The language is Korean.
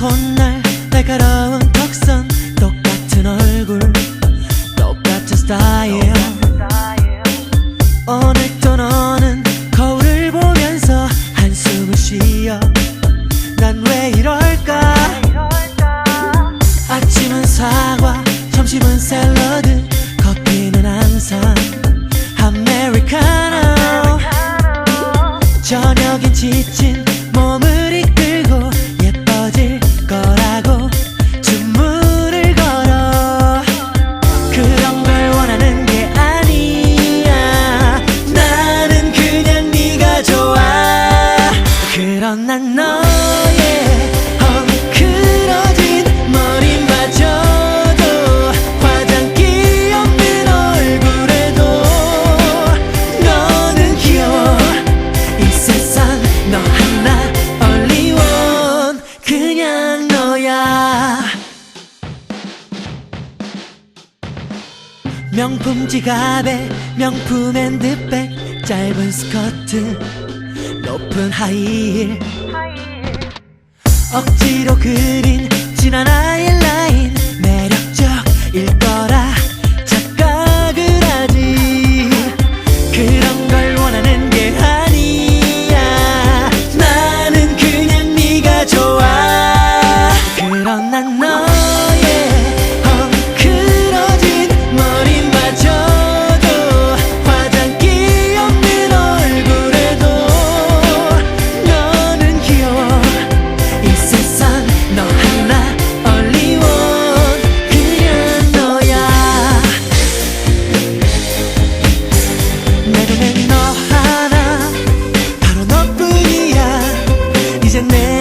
건날 날카로운 턱선 똑같은 얼굴 똑같은 스타일. 오늘도 너는 거울을 보면서 한숨을 쉬어. 난 왜 이럴까? 아침은 사과 점심은 샐러드 커피는 항상 아메리카노. 저녁엔 지친 명품 지갑에 명품 핸드백 짧은 스커트 높은 하이힐 하이힐. 억지로 그린 ရနေ